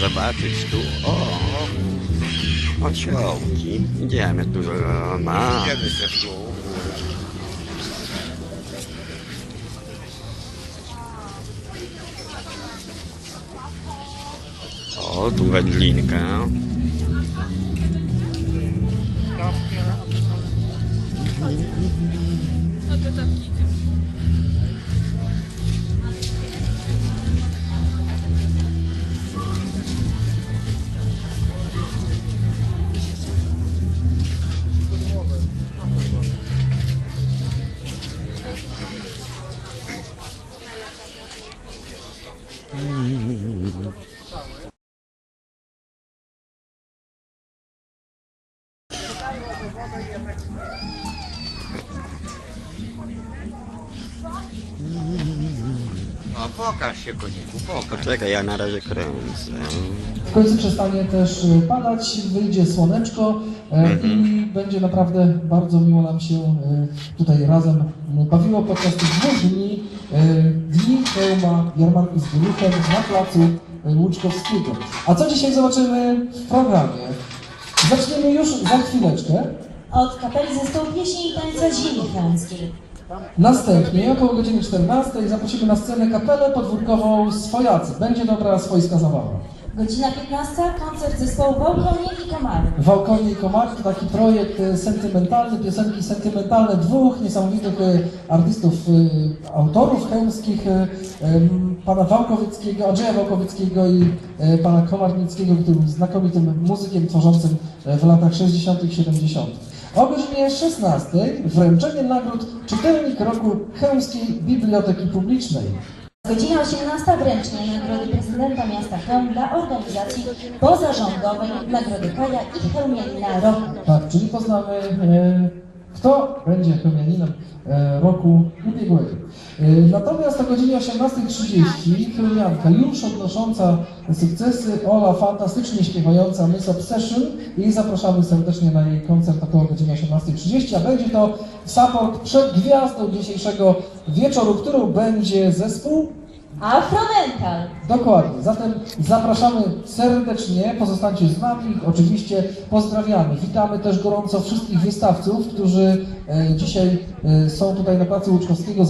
zobaczyć tu. O! Ociołki. Idziemy tu na... Idziemy se w dół. O, tu wędlinka. O, pokaż się koniku, pokaż. Poczekaj, ja na razie kręcę. W końcu przestanie też y, padać, wyjdzie słoneczko e, i będzie naprawdę bardzo miło nam się y, tutaj razem bawiło podczas tych dwóch dni, dni pełna jarmarku z Goluchem na placu Łuczkowskiego. A co dzisiaj zobaczymy w programie? Zaczniemy już za chwileczkę. Od kapeli zespołu pieśni i tańca ziemi chełmskiej. Następnie około godziny 14 zaprosimy na scenę kapelę podwórkową Swojacy. Będzie dobra swojska zabawa. Godzina 15. koncert zespołu Wołkonie i Komary. Wałkonie i Komarki to taki projekt e, sentymentalny, piosenki sentymentalne dwóch niesamowitych e, artystów, e, autorów chełmskich, pana Wałkowieckiego, Andrzeja Wałkowieckiego i pana Komarnickiego, który był znakomitym muzykiem tworzącym w latach 60. i 70. O godzinie 16 wręczenie nagród Czytelnik Roku Chełmskiej Biblioteki Publicznej. Godzina 18. wręczenie Nagrody Prezydenta Miasta Chełm dla organizacji pozarządowej Nagrody Kaja i Chełmianina Roku. Tak, czyli poznamy, e, kto będzie chełmianinem roku ubiegłego. E, natomiast o godzinie 18.30 chełmianka już odnosząca sukcesy, Ola fantastycznie śpiewająca Miss Obsession i zapraszamy serdecznie na jej koncert około godziny 18.30, a będzie to support przed gwiazdą dzisiejszego wieczoru, którą będzie zespół Afromental. Dokładnie. Zatem zapraszamy serdecznie, pozostańcie z nami, oczywiście pozdrawiamy. Witamy też gorąco wszystkich wystawców, którzy e, dzisiaj e, są tutaj na placu Łuczkowskiego.